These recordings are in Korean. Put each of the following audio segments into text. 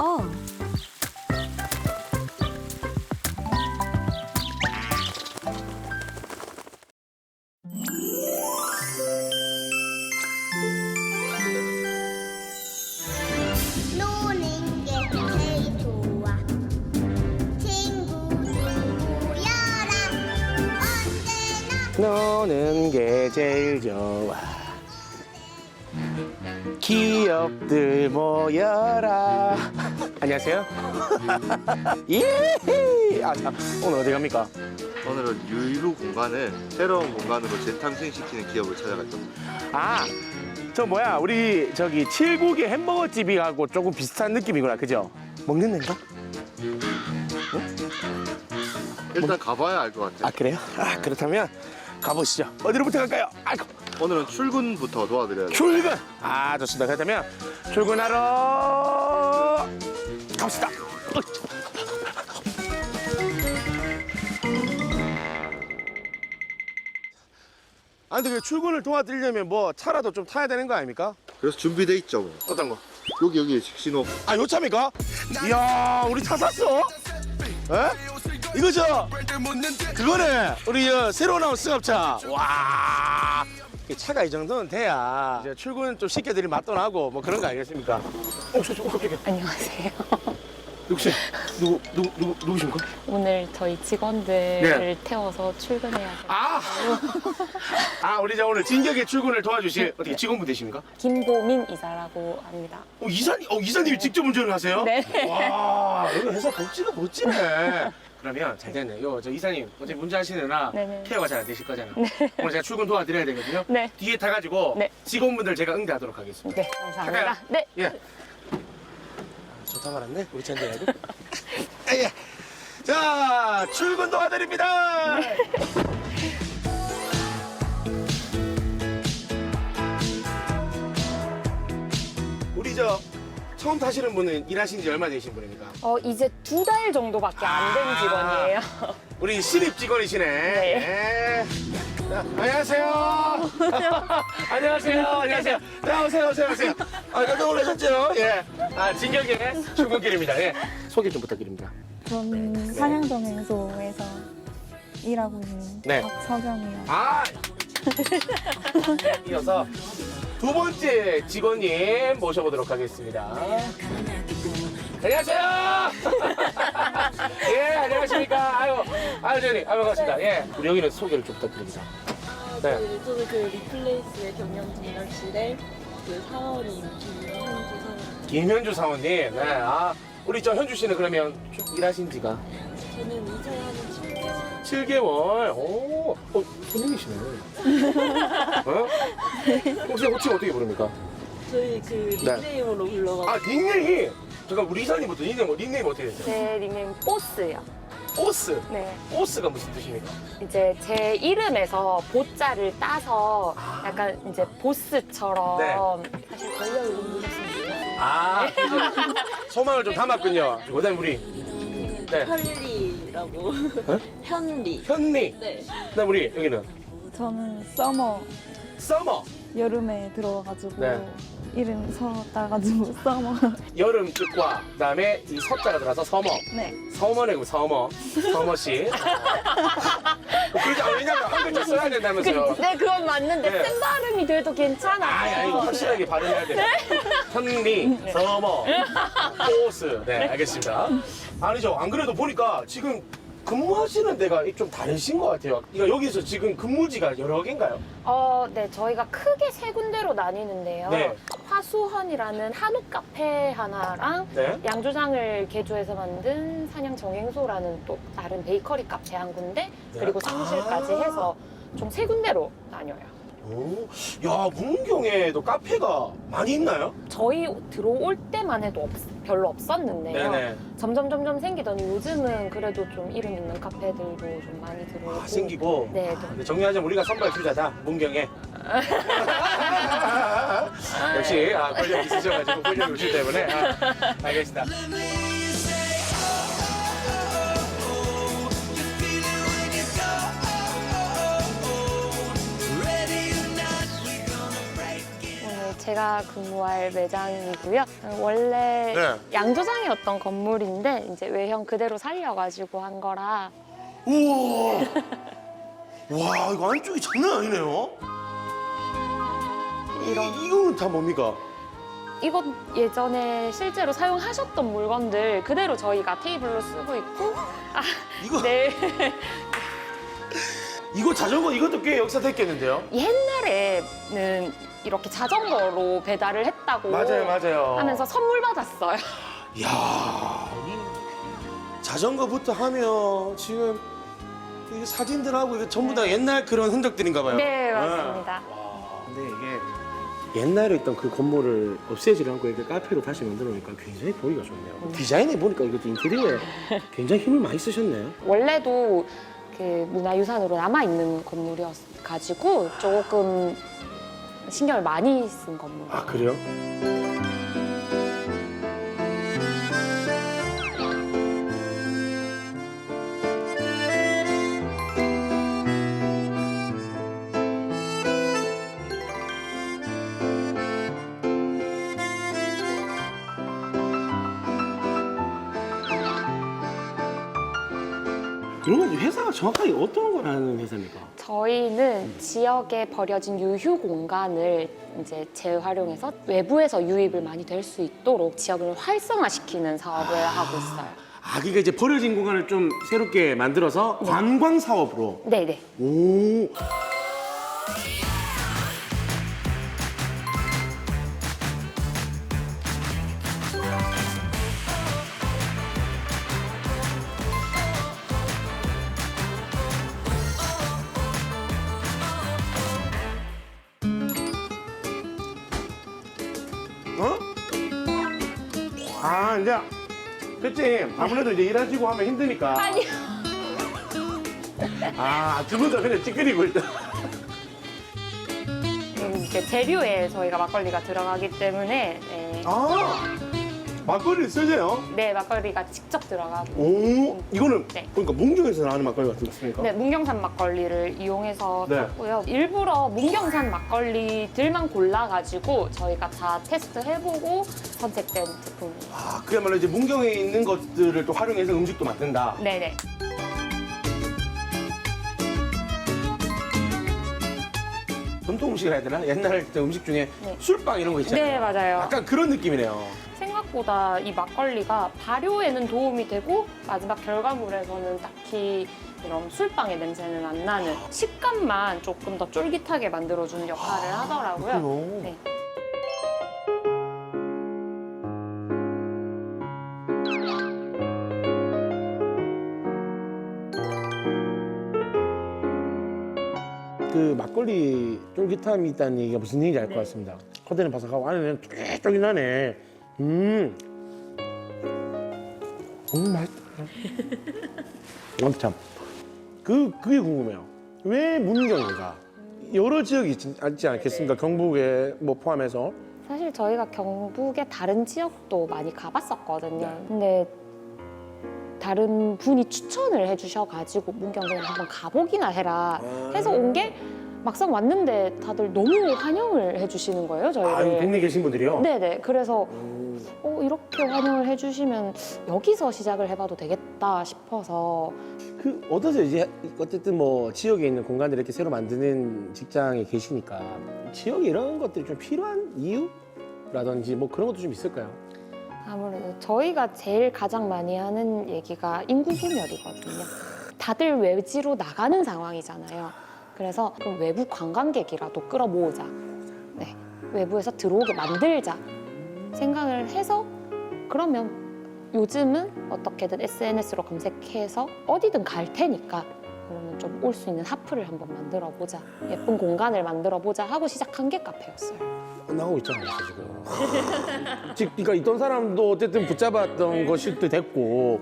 어. 노는 게 제일 좋아 친구들 모여라 언제나 노는 게 제일 좋아. 기업들 모여라. 안녕하세요. 예. 아, 자, 오늘 어디 갑니까? 오늘은 유일루 공간을 새로운 공간으로 재탄생시키는 기업을 찾아갈 겁니다. 아, 저 뭐야? 우리 저기 칠곡의 햄버거 집이하고 조금 비슷한 느낌이구나, 그죠? 먹는 데인가? 일단 가봐야 알것 같아요. 아 그래요? 아 그렇다면 가보시죠. 어디로부터 갈까요? 아이고. 오늘은 출근부터 도와드려야 돼요. 출근! 아, 좋습니다. 그렇다면 출근하러 갑시다. 아니, 근데 그 출근을 도와드리려면 뭐 차라도 좀 타야 되는 거 아닙니까? 그래서 준비돼 있죠. 뭐. 어떤 거? 여기 여기 신호. 아, 요 차입니까? 이야, 우리 차 샀어? 에? 이거 저, 그거네. 우리 저 새로 나온 승합차. 와. 이 차가 이 정도는 돼야 이제 출근 좀 시켜드릴 맛도 나고 뭐 그런 거 아니겠습니까? 어, 저, 저, 어, 깜짝이야. 안녕하세요. 혹시 누구, 누구, 누구, 누구십니까? 오늘 저희 직원들을 네. 태워서 출근해야 돼요. 아! 아, 우리 저 오늘 진격의 출근을 도와주실 어떻게 직원분 되십니까? 김보민 이사라고 합니다. 어, 이사님, 어, 이사님이 직접 운전을 하세요? 네. 와, 여기 회사 복지가 멋지네. 그러면 잘 됐네. 요, 저 이사님, 어제 문제 하시느라 네네. 케어가 잘 안 되실 거잖아. 오늘 제가 출근 도와드려야 되거든요. 네. 뒤에 타가지고 네. 직원분들 제가 응대하도록 하겠습니다. 네, 감사합니다. 갈까요? 네. 예. 말았네. 우리 찬데 야구. 예. 자, 출근 도와드립니다. 우리 저 처음 타시는 분은 일하신 지 얼마 되신 분입니까? 어, 이제 두 달 정도밖에 안 된 아. 직원이에요. 우리 신입 직원이시네. 네. 자, 안녕하세요. 안녕하세요. 안녕하세요. 자, 오세요, 오세요, 오세요. 아, 깜짝 놀라셨죠? 예. 아, 진격의 출근길입니다. 예. 소개 좀 부탁드립니다. 저는 산양동행소에서 일하고 있는 네. 박서경이요. 아! 이어서 두 번째 직원님 모셔보도록 하겠습니다. 안녕하세요! 예, 안녕하십니까. 아유, 아유, 저님, 아유, 반갑습니다. 예. 우리 여기는 소개를 좀 부탁드립니다. 네. 그, 저는 그 리플레이스의 경영 전략실의 그 사원인 김현주 사원. 김현주 사원님. 네. 아, 우리 저 현주 씨는 그러면 쭉 일하신 지가 저는 이사하는 친구가 7개월. 오, 어, 손님이시네. 어? 혹시 호칭 어떻게 부릅니까? 저희 그 네. 닉네임으로 불러가지고 아, 닉네임. 잠깐 우리 이사님부터 닉네임, 닉네임 어떻게 되세요? 제 닉네임 보스요. 보스. 네. 보스가 무슨 뜻입니까? 이제 제 이름에서 보자를 따서 약간 이제 보스처럼 네. 사실 권력을 누리셨습니다. 아, 소망을 좀 담았군요. 그다음 우리 네. 현리라고 현리 현미. 네 그다음 우리 여기는 저는 서머 서머. 여름에 들어와가지고 네. 이름 서 따가지고 서머. 여름 뜻과 그다음에 이 서자가 들어가서 서머. 네. 서머네 그 서머. 서머 씨. 그러지 않 왜냐면 한 글자 써야 된다면서요. 네, 그건 맞는데 네. 쓴 발음이 돼도 괜찮아요. 아니, 아니, 확실하게 발음해야 돼요. 현미, 서머, 보스. 네, 알겠습니다. 아니죠. 안 그래도 보니까 지금 근무하시는 데가 좀 다르신 것 같아요. 그러니까 여기서 지금 근무지가 여러 개인가요? 어, 네, 저희가 크게 세 군데로 나뉘는데요. 네. 화수헌이라는 한옥 카페 하나랑 네. 양조장을 개조해서 만든 산양 정행소라는 또 다른 베이커리 카페 한 군데 그리고 사무실까지 아. 해서 총 세 군데로 나뉘어요. 오, 야, 문경에도 카페가 많이 있나요? 저희 들어올 때만 해도 없- 별로 없었는데요. 네네. 점점 점점 생기더니 요즘은 그래도 좀 이름 있는 카페들도 좀 많이 들어오고 아, 생기고. 네, 아, 근데 정리하자면 우리가 선발 투자다, 문경에. 역시, 아, 권력 있으셔가지고, 권력이 오시 때문에. 아, 알겠습니다. 오늘 제가 근무할 매장이고요. 원래 네. 양조장이었던 건물인데 이제 외형 그대로 살려가지고 한 거라 우와. 와 이거 안쪽이 장난 아니네요. 이런 이, 이거는 다 뭡니까? 이건 예전에 실제로 사용하셨던 물건들 그대로 저희가 테이블로 쓰고 있고 아, 이거 네 이거 자전거 이것도 꽤 역사 됐겠는데요? 옛날에는 이렇게 자전거로 배달을 했다고 맞아요 맞아요. 하면서 선물 받았어요. 야 자전거부터 하면 지금 이 사진들하고 이게 전부 다 옛날 그런 흔적들인가 봐요. 네 맞습니다. 와, 근데 이게 옛날에 있던 그 건물을 없애지 않고 이렇게 카페로 다시 만들어 놓으니까 굉장히 보기가 좋네요. 디자인해 보니까 이것도 인테리어에 굉장히 힘을 많이 쓰셨네요. 원래도 그 문화유산으로 남아 있는 건물이었 가지고 조금 신경을 많이 쓴 건물. 아 그래요? 그러면 회사가 정확하게 어떤 걸 하는 회사입니까? 저희는 지역에 버려진 유휴 공간을 이제 재활용해서 외부에서 유입을 많이 될 수 있도록 지역을 활성화시키는 사업을 하고 있어요. 아, 그러니까 이제 버려진 공간을 좀 새롭게 만들어서 관광 사업으로. 네네. 오. 아, 이제 그치 아무래도 이제 일하시고 하면 힘드니까. 아니요. 아, 두분다 그냥 찌끄리고 있다. 음, 이렇게 재료에 저희가 막걸리가 들어가기 때문에 네, 아, 막걸리 쓰세요? 네 막걸리가 직접 들어가고 오, 이거는 네. 그러니까 문경에서 나오는 막걸리 같은 거습니까 네, 문경산 막걸리를 이용해서 네. 샀고요. 일부러 문경산 막걸리들만 골라가지고 저희가 다 테스트 해보고 선택된 제품이에요. 아, 그야말로 이제 문경에 있는 것들을 또 활용해서 음식도 만든다. 네네. 전통 음식이라 해야 되나? 옛날 때 음식 중에 네. 술빵 이런 거 있잖아요. 네, 맞아요. 약간 그런 느낌이네요. 생각보다 이 막걸리가 발효에는 도움이 되고 마지막 결과물에서는 딱히 이런 술빵의 냄새는 안 나는 식감만 조금 더 쫄깃하게 만들어주는 역할을 하더라고요. 그래요? 네. 그 막걸리 쫄깃함이 있다는 얘기가 무슨 얘기인지 알 것 같습니다. 겉에는 바삭하고 안에는 쫄깃쫄깃하네. 음. 음, 맛있다. 어, 참. 그, 그게 궁금해요. 왜 문경인가? 여러 지역이 있지, 있지 않겠습니까? 경북에 뭐 포함해서. 사실 저희가 경북의 다른 지역도 많이 가봤었거든요. 근데 다른 분이 추천을 해주셔가지고 문경 그냥 한번 가보기나 해라 해서 온 게 막상 왔는데 다들 너무 환영을 해주시는 거예요 아, 여기 저희를. 동네 계신 분들이요? 네네. 그래서 음. 어, 이렇게 환영을 해주시면 여기서 시작을 해봐도 되겠다 싶어서 그 어떠세요? 이제 어쨌든 뭐 지역에 있는 공간을 이렇게 새로 만드는 직장에 계시니까 지역에 이런 것들이 좀 필요한 이유라든지 뭐 그런 것도 좀 있을까요? 아무래도 저희가 제일 가장 많이 하는 얘기가 인구 소멸이거든요. 다들 외지로 나가는 상황이잖아요. 그래서 그럼 외부 관광객이라도 끌어모으자. 네. 외부에서 들어오게 만들자. 생각을 해서 그러면 요즘은 어떻게든 SNS로 검색해서 어디든 갈 테니까 그러면 좀 올 수 있는 하프를 한번 만들어 보자. 예쁜 공간을 만들어 보자 하고 시작한 게 카페였어요. 나오고 있잖아요, 지금. 즉, 그러니까 있던 사람도 어쨌든 붙잡았던 것이 또 됐고,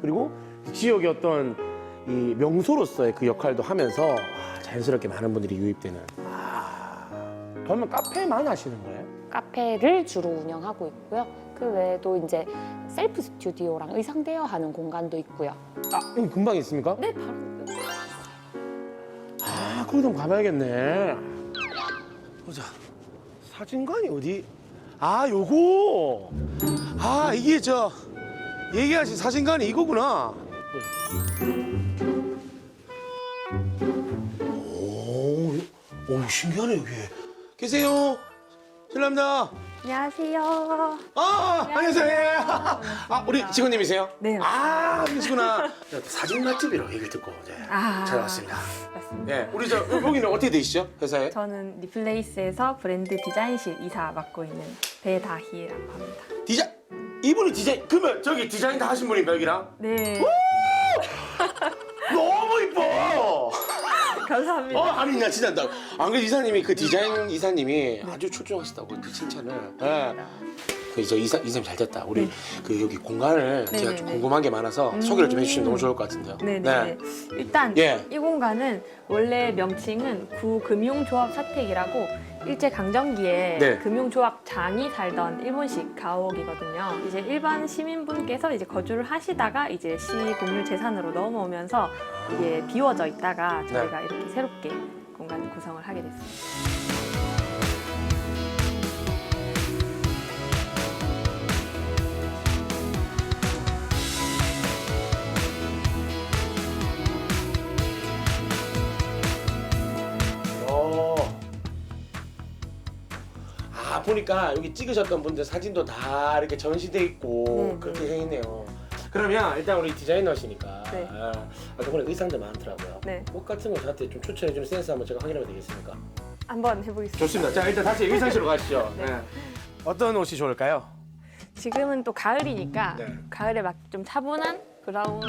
그리고 지역의 어떤 이 명소로서의 그 역할도 하면서 아, 자연스럽게 많은 분들이 유입되는. 아, 그러면 카페만 하시는 거예요? 카페를 주로 운영하고 있고요. 그 외에도 이제 셀프 스튜디오랑 의상 대여하는 공간도 있고요. 아, 여기 금방 있습니까? 네, 바로 거기 좀 가봐야겠네. 보자. 사진관이 어디? 아, 요거. 아, 이게 저 얘기하신 사진관이 이거구나. 오, 오 신기하네 여기. 계세요. 실례합니다. 안녕하세요. 아, 안녕하세요. 아, 우리 직원님이세요? 네. 아, 그러시구나. 사진 맛집이라고 얘기를 듣고 이제 아. 찾아왔습니다. 맞습니다. 네, 우리 저 여기는 어떻게 되시죠? 회사에? 저는 리플레이스에서 브랜드 디자인실 이사 맡고 있는 배다희라고 합니다. 디자 이분이 디자인 그러면 저기 디자인 다 하신 분인가 여기랑? 네. 이뻐. 감사합니다. 어, 아니 나 진짜 나안 그래도 이사님이 그 디자인 이사님이 아주 출중하시다고 그 칭찬을. 네. 그저 이사 이사님 잘 됐다. 우리 그 여기 공간을 제가 좀 네. 네네네. 궁금한 게 많아서 소개를 좀 해주시면 너무 좋을 것 같은데요. 네네. 일단 예. 이 공간은 원래 명칭은 구금융조합 사택이라고 일제 강점기에 네. 금융조합장이 살던 일본식 가옥이거든요. 이제 일반 시민분께서 이제 거주를 하시다가 이제 시 공유 재산으로 넘어오면서 이게 비워져 있다가 네. 저희가 이렇게 새롭게 공간을 구성을 하게 됐습니다. 보니까 여기 찍으셨던 분들 사진도 다 이렇게 전시돼 있고 네, 그렇게 네. 해 있네요. 그러면 일단 우리 디자이너시니까 네. 아, 보니 의상들 많더라고요. 네. 옷 같은 거 저한테 좀 추천해 주는 센스 한번 제가 확인해도 되겠습니까? 한번 해보겠습니다. 좋습니다. 자 일단 다시 의상실로 가시죠. 네. 네. 어떤 옷이 좋을까요? 지금은 또 가을이니까 네. 가을에 막 좀 차분한 브라운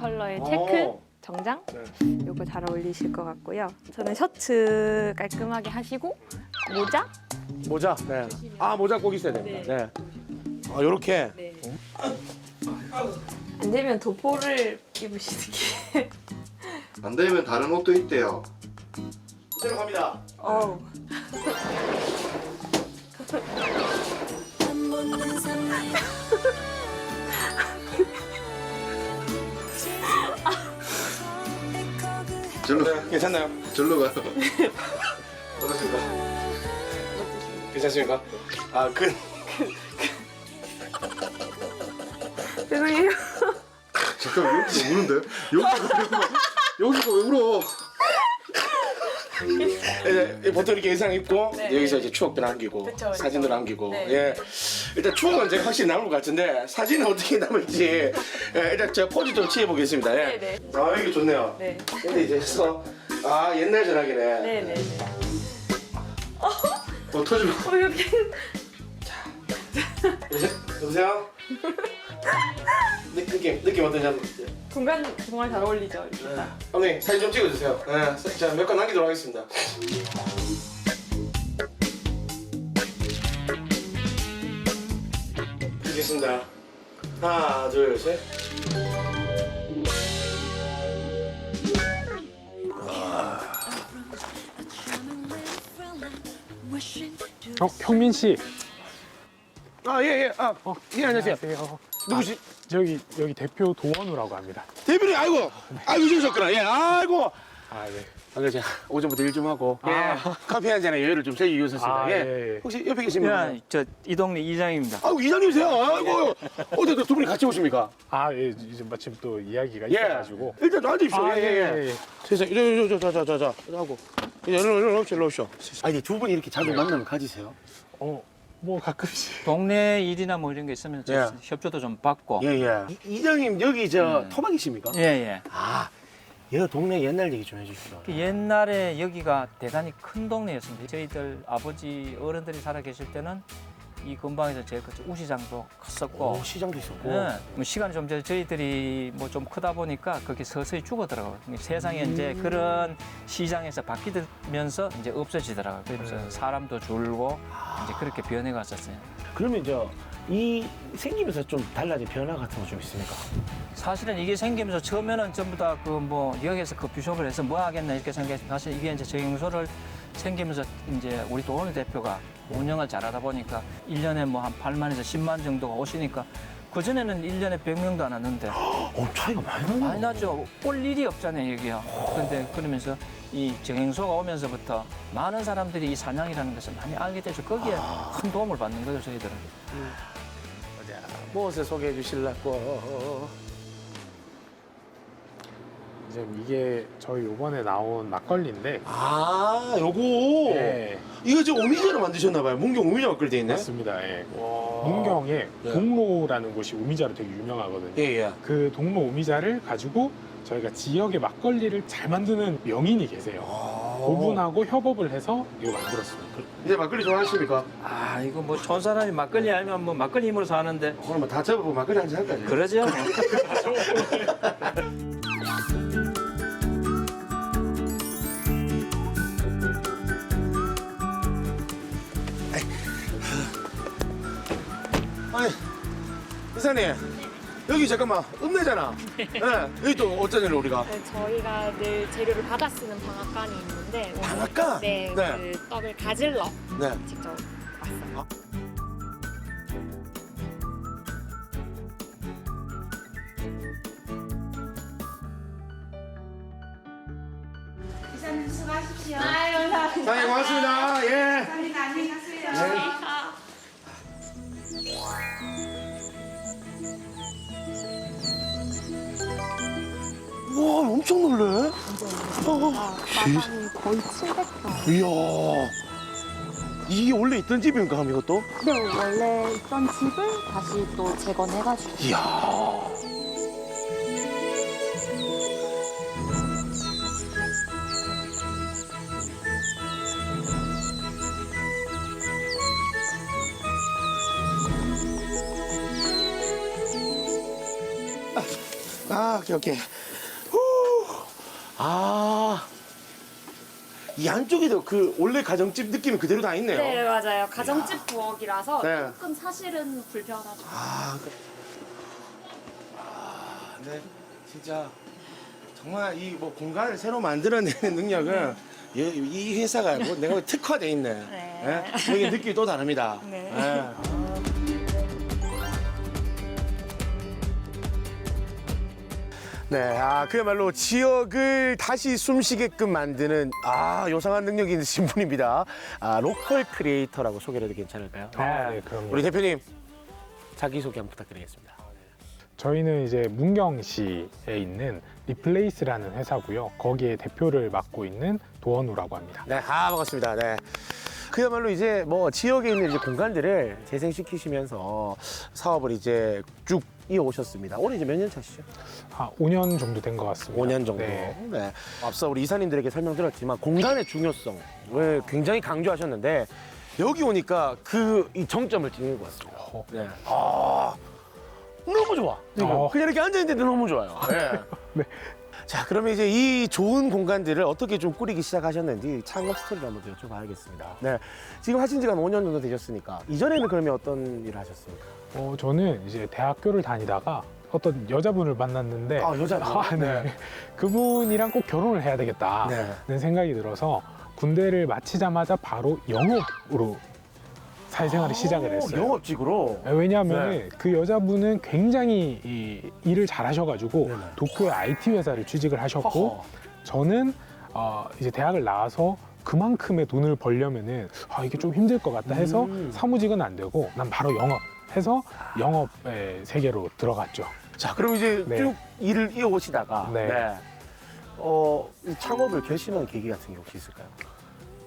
컬러의 체크 오. 정장 네. 요거 잘 어울리실 것 같고요. 저는 셔츠 깔끔하게 하시고 모자 모자. 네. 아 모자 꼭 있어야 됩니다. 네. 아 요렇게. 안 되면 도포를 입으시는 게. 안 되면 다른 옷도 있대요. 들어갑니다. 어우. 절로 네, 괜찮나요? 절로 가요. 어떻습니까? 괜찮습니까? 아 그. 죄송해요. 잠깐 여기서 우는데? 여기가 왜 울어? 여기가 왜 울어? 이제 보통 이렇게 의상 입고 네. 여기서 이제 추억도 남기고 그쵸, 그쵸. 사진도 남기고 네. 예 일단 추억은 제가 확실히 남을 것 같은데 사진은 어떻게 남을지 예, 일단 제가 포즈 좀 취해 보겠습니다. 예. 네네. 아 이게 좋네요. 네. 근데 이제 했어. 아 옛날 전화기네. 네네. 어 터지마. 어 여기. 여보세요? 여보세요? 느, 느낌 느낌 어떤지 한번. 공간 정말 잘 어울리죠. 이렇게 네. 딱. 어머니 사진 좀 찍어주세요. 네, 자몇 건 남기도록 하겠습니다. 찍겠습니다. 하나, 둘, 셋. 어, 형민 씨. 아, 예, 예. 아, 어, 예, 안녕하세요. 안녕하세요. 누구시? 아, 저기 여기 대표 도원우라고 합니다. 대표님, 아이고. 아이고, 오셨구나. 예, 아이고. 아, 네. 아, 그래, 제가 오전부터 일 좀 하고. 예. 아. 커피 한 잔에 여유를 좀 즐기기 위해서 습니다 아, 예. 예, 예. 혹시 옆에 계신 분? 야, 저이 동네 이장입니다. 아이고, 이장님이세요. 아이고. 어디, 두 분이 같이 오십니까? 아, 예, 이제 마침 또 이야기가 예. 있어가지고. 일단 좀 앉으십시오. 아, 예, 예, 예. 예, 예. 세상에, 저, 저, 저, 저, 저, 저, 저, 하고. 이제 일로, 일로 오십시오, 일로 오십시오. 아니, 두 분이 이렇게 자주 만나면 가지세요? 어, 뭐 가끔씩. 동네 일이나 뭐 이런 게 있으면 저 예. 협조도 좀 받고. 예, 예. 이, 이장님, 여기 저 음. 토박이십니까? 예, 예. 아, 여기 동네 옛날 얘기 좀 해주십시오. 그 옛날에 여기가 대단히 큰 동네였습니다. 저희들 아버지 어른들이 살아 계실 때는 이 근방에서 제일 컸죠. 우시장도 컸었고. 오, 시장도 있었고. 예, 뭐 시간이 좀 저- 저희들이 뭐 좀 크다 보니까 그게 서서히 죽어들어가고 세상에 이제 음. 그런 시장에서 바뀌면서 이제 없어지더라고요. 그러면서 네. 사람도 줄고 아. 이제 그렇게 변해갔었어요. 그러면 저, 이 생기면서 좀 달라진 변화 같은 거 좀 있습니까? 사실은 이게 생기면서 처음에는 전부 다 그뭐 여기에서 커피숍을 해서 뭐 하겠나 이렇게 생각했는데 사실 이게 이제 정용소를 생기면서 이제 우리 도원 대표가 운영을 잘하다 보니까 일년에 뭐 한 8만에서 10만 정도가 오시니까 그전에는 일년에 100명도 안 왔는데 어, 차이가 많이 나네. 많이 나죠. 올 일이 없잖아요, 여기가. 근데 그러면서 이 정행소가 오면서부터 많은 사람들이 이 사냥이라는 것을 많이 알게 되죠. 거기에 큰 도움을 받는 거죠, 저희들은. 자, 무엇을 소개해 주실라고? 이제 이게 저희 요번에 나온 막걸리인데 아, 요거. 네, 이거 지금 오미자로 만드셨나 봐요. 문경 오미자 막걸리 돼 있네. 맞습니다. 예. 와. 문경에 네. 동로라는 곳이 우미자로 되게 유명하거든요. 예, 예. 그 동로 우미자를 가지고 저희가 지역의 막걸리를 잘 만드는 명인이 계세요. 아. 그분하고 협업을 해서 이거 만들었습니다. 이제 막걸리 좋아하십니까? 아, 이거 뭐 좋은 사람이 막걸리 알면 뭐 막걸리 힘으로 사는데. 오늘 뭐다 잡아보고 막걸리 한잔 할까요? 그러죠? 이사님. 여기 잠깐만, 읍내잖아. 네. 여기 또 어쩐 일로 우리가? 네, 저희가 늘 재료를 받아 쓰는 방앗간이 있는데 오늘 방앗간? 네, 네. 그 떡을 가질러 네. 직접 왔어요. 사장님 고맙습니다. 예. 와, 엄청 놀래. 마당이 거의 700평. 이야. 이게 원래 있던 집인가, 그럼 이것도? 네, 원래 있던 집을 다시 또 재건해가지고. 이야. 아, 오케이, 오케이. 후. 아. 이 안쪽에도 그 원래 가정집 느낌이 그대로 다 있네요. 네, 맞아요. 가정집 부엌이라서 네. 조금 사실은 불편하죠. 아, 그... 아, 네, 진짜 정말 이 뭐 공간을 새로 만들어내는 능력은 이, 이 회사가 뭐 내가 특화돼 있네. 네. 예? 여기 느낌이 또 다릅니다. 네. 예. 네, 아 그야말로 지역을 다시 숨쉬게끔 만드는 아 요상한 능력이 있으신 분입니다. 아 로컬 크리에이터라고 소개를 해도 괜찮을까요? 아, 네, 그럼요. 우리 대표님 자기 소개 한번 부탁드리겠습니다. 저희는 이제 문경시에 있는 리플레이스라는 회사고요. 거기에 대표를 맡고 있는 도원우라고 합니다. 네, 아 반갑습니다. 네. 그야말로 이제 뭐 지역에 있는 이제 공간들을 재생시키시면서 사업을 이제 쭉 이어오셨습니다. 올해 이제 몇 년 차시죠? 한 5년 정도 된 것 같습니다. 5년 정도. 네. 네. 앞서 우리 이사님들에게 설명드렸지만 공간의 중요성을 굉장히 강조하셨는데 여기 오니까 그 이 정점을 찍는 것 같습니다. 어, 네. 아, 너무 좋아. 지금 어. 그냥 이렇게 앉아있는데 너무 좋아요. 네. 네. 자, 그러면 이제 이 좋은 공간들을 어떻게 좀 꾸리기 시작하셨는지 창업 스토리를 한번 여쭤봐야겠습니다. 네. 지금 하신 지가 한 5년 정도 되셨으니까 이전에는 그러면 어떤 일을 하셨습니까? 어, 저는 이제 대학교를 다니다가 어떤 여자분을 만났는데 아, 여자분? 아, 네. 네. 그분이랑 꼭 결혼을 해야 되겠다는 네. 생각이 들어서 군대를 마치자마자 바로 영업으로 사회생활을 시작을 했어요. 아, 영업직으로? 네, 왜냐하면 네. 그 여자분은 굉장히 이 일을 잘하셔가지고 네네. 도쿄의 IT 회사를 취직을 하셨고 허허. 저는 어, 이제 대학을 나와서 그만큼의 돈을 벌려면은 아, 이게 좀 힘들 것 같다 해서 음. 사무직은 안 되고 난 바로 영업 해서 영업의 세계로 들어갔죠. 자, 그럼 이제 네. 쭉 일을 이어오시다가 네. 어, 이 창업을 결심한 계기 같은 게 혹시 있을까요?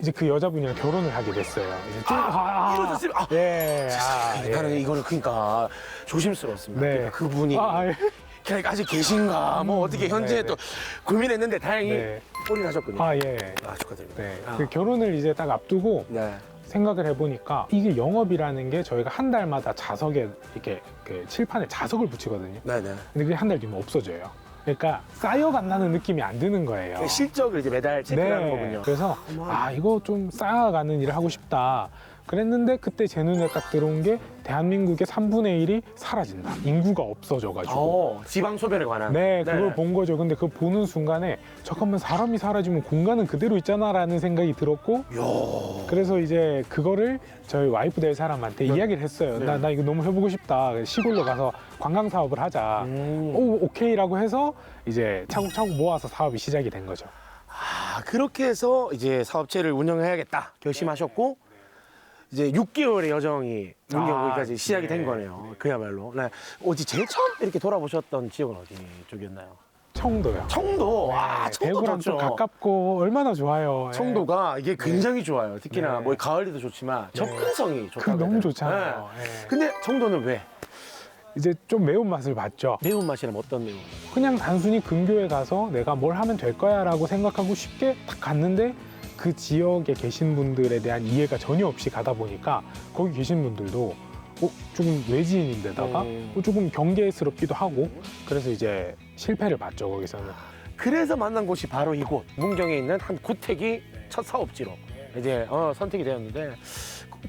이제 그 여자분이랑 결혼을 하게 됐어요. 이제 좀- 아, 이루어졌어요? 아. 예. 아, 예. 나는 이거는 그러니까 조심스러웠습니다. 네. 그러니까 그분이 아, 예. 아직 계신가 뭐 어떻게 현재 네, 또 고민했는데 다행히 네. 꼴이 나셨군요. 아, 예. 아, 축하드립니다. 네. 아. 그 결혼을 이제 딱 앞두고 네. 생각을 해보니까 이게 영업이라는 게 저희가 한 달마다 자석에 이렇게 그 칠판에 자석을 붙이거든요. 네네. 근데 그게 한 달 뒤면 없어져요. 그러니까 쌓여간다는 느낌이 안 드는 거예요. 그 실적을 이제 매달 체크하는 거군요. 그래서 어머. 아 이거 좀 쌓아가는 일을 하고 싶다. 그랬는데 그때 제 눈에 딱 들어온 게 대한민국의 3분의 1이 사라진다. 인구가 없어져가지고. 어, 지방 소변에 관한. 네, 그걸 본 거죠. 근데 그거 보는 순간에 잠깐만 사람이 사라지면 공간은 그대로 있잖아라는 생각이 들었고 이야. 그래서 이제 그거를 저희 와이프 될 사람한테 이야기를 했어요. 네. 나, 나 이거 너무 해보고 싶다. 시골로 가서 관광 사업을 하자. 음. 오, 오케이라고 해서 이제 차곡차곡 모아서 사업이 시작이 된 거죠. 아, 그렇게 해서 이제 사업체를 운영해야겠다 결심하셨고 이제 6개월의 여정이 문경까지 아, 시작이 된 네. 거네요. 그야말로. 네. 어디 제일 처음 이렇게 돌아보셨던 지역은 어디 쪽이었나요? 청도요. 청도. 와, 네, 청도 대구랑 좋죠. 좀 가깝고 얼마나 좋아요. 예. 청도가 이게 굉장히 좋아요. 특히나 네. 뭐 가을에도 좋지만 접근성이 그 좋다고. 너무? 좋잖아요. 네. 예. 근데 청도는 왜? 이제 좀 매운 맛을 봤죠. 매운맛이라면 어떤 매운? 그냥 단순히 근교에 가서 내가 뭘 하면 될 거야라고 생각하고 쉽게 딱 갔는데 그 지역에 계신 분들에 대한 이해가 전혀 없이 가다 보니까 거기 계신 분들도 어, 조금 외지인인데다가 음. 어, 조금 경계스럽기도 하고 그래서 이제 실패를 봤죠 거기서는 그래서 만난 곳이 바로 이곳 문경에 있는 한 고택이 첫 사업지로 이제 어, 선택이 되었는데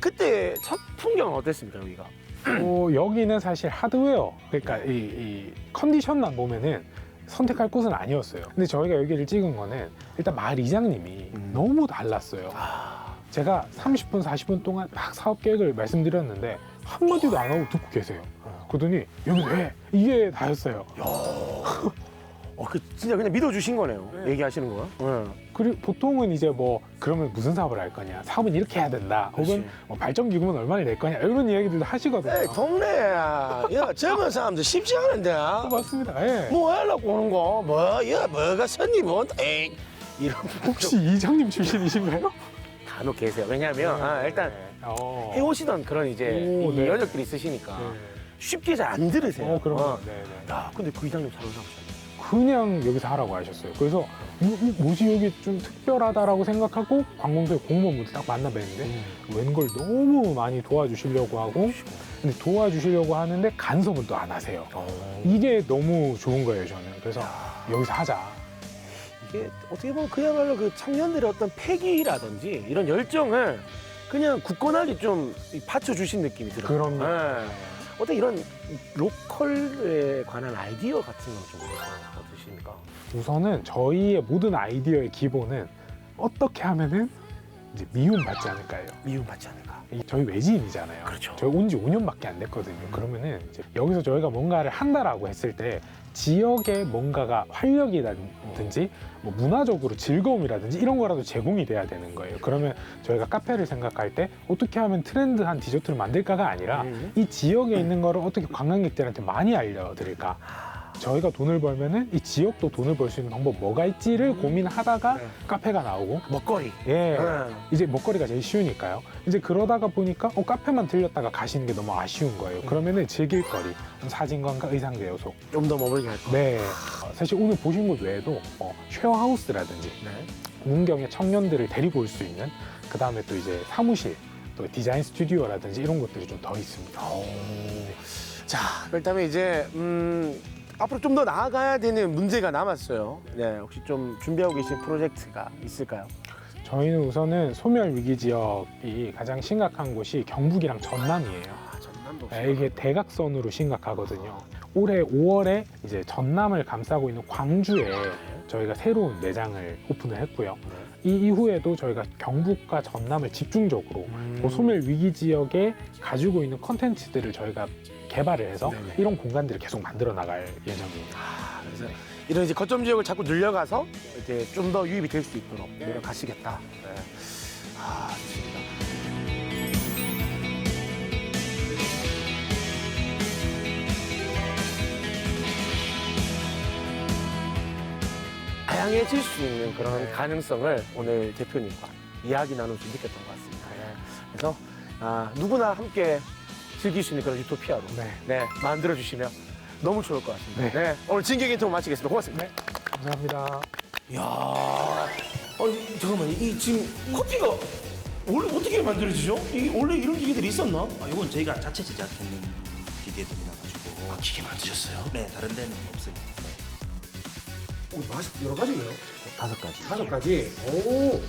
그때 첫 풍경은 어땠습니까 여기가? 어, 여기는 사실 하드웨어 그러니까 이, 이 컨디션만 보면은 선택할 곳은 아니었어요 근데 저희가 여기를 찍은 거는 일단 마을 이장님이 음. 너무 달랐어요 제가 30분, 40분 동안 막 사업 계획을 말씀드렸는데 한마디도 안 하고 듣고 계세요. 그러더니 여기 왜? 이게 다였어요. 어, 그 진짜 그냥 믿어주신 거네요. 얘기하시는 거야. 응. 그리고 보통은 이제 뭐 그러면 무슨 사업을 할 거냐? 사업은 이렇게 해야 된다. 혹은. 뭐 발전 기금은 얼마나 낼 거냐? 이런 이야기들도 하시거든요. 에이, 동네야. 야, 젊은 사람들 쉽지 않은데. 어, 맞습니다. 예. 뭐 하려고 오는 거? 뭐, 야, 뭐가 손님 온다. 에이. 이런 혹시 이장님 출신이신가요? 간혹 계세요. 왜냐하면 아, 일단 어. 해오시던 그런 이제 오, 이 네. 여력들이 있으시니까 네. 쉽게 잘 안 들으세요. 어, 거. 어. 네, 네. 야, 근데 그 이장님 잘 오셨어요. 그냥 여기서 하라고 하셨어요. 그래서 이, 이 뭐지 여기 좀 특별하다라고 생각하고 관공서에 공무원분들 딱 만나 뵀는데 웬걸 너무 많이 도와주시려고 하고 근데 도와주시려고 하는데 간섭은 또 안 하세요. 이게 너무 좋은 거예요 저는. 그래서 여기서 하자. 이게 어떻게 보면 그야말로 그 청년들의 어떤 패기라든지 이런 열정을 그냥 굳건하게 좀 받쳐주신 느낌이 들어요. 그럼요. 예. 어떤 이런 로컬에 관한 아이디어 같은 건좀 어떠십니까? 우선은 저희의 모든 아이디어의 기본은 어떻게 하면은 이제 미움받지 않을까요? 미움받지 않을까? 이- 저희 외지인이잖아요. 그렇죠. 저희 온 지 5년밖에 안 됐거든요. 그러면은 이제 여기서 저희가 뭔가를 한다라고 했을 때 지역에 뭔가가 활력이라든지 뭐 문화적으로 즐거움이라든지 이런 거라도 제공이 돼야 되는 거예요. 그러면 저희가 카페를 생각할 때 어떻게 하면 트렌드한 디저트를 만들까가 아니라 음. 이 지역에 있는 거를 어떻게 관광객들한테 많이 알려드릴까. 저희가 돈을 벌면은 이 지역도 돈을 벌 수 있는 방법 뭐가 있지를 고민하다가 네. 카페가 나오고 먹거리. 예. 예. 이제 먹거리가 제일 쉬우니까요. 이제 그러다가 보니까 어, 카페만 들렸다가 가시는 게 너무 아쉬운 거예요. 그러면은 즐길 거리, 좀 사진관과 의상제 요소. 좀 더 머물게 할 거. 네. 어, 사실 오늘 보신 곳 외에도 어, 쉐어하우스라든지 네. 문경의 청년들을 데리고 올 수 있는 그 다음에 또 이제 사무실, 또 디자인 스튜디오라든지 이런 것들이 좀 더 있습니다. 자, 그렇다면 이제 음, 앞으로 좀 더 나아가야 되는 문제가 남았어요. 네, 혹시 좀 준비하고 계신 프로젝트가 있을까요? 저희는 우선은 소멸 위기 지역이 가장 심각한 곳이 경북이랑 전남이에요. 아, 전남도. 네, 이게 대각선으로 심각하거든요. 올해 5월에 이제 전남을 감싸고 있는 광주에 저희가 새로운 매장을 오픈을 했고요. 이 이후에도 저희가 경북과 전남을 집중적으로 음. 그 소멸 위기 지역에 가지고 있는 컨텐츠들을 저희가 개발을 해서 네네. 이런 공간들을 계속 만들어 나갈 예정입니다. 아, 그래서 이런 이제 거점 지역을 자꾸 늘려가서 이제 좀 더 유입이 될 수 있도록 노력하시겠다. 네. 아, 좋습니다. 다양해질 수 있는 그런 가능성을 오늘 대표님과 이야기 나누면서 느꼈던 것 같습니다. 네. 그래서 아, 누구나 함께 즐길 수 있는 그런 유토피아로 네. 네, 만들어 주시면 너무 좋을 것 같습니다. 네. 네. 오늘 진격 인터뷰 마치겠습니다. 고맙습니다. 감사합니다. 이야, 아니 잠깐만 이 지금 커피가 원래 어떻게 만들어지죠? 이 원래 이런 기계들이 있었나? 아, 이건 저희가 자체 제작하는 기계들이라 가지고 아, 기계 만드셨어요? 네 다른 데는 없어요. 오, 맛 여러 가지네요. 다섯 가지. 다섯 가지. 오,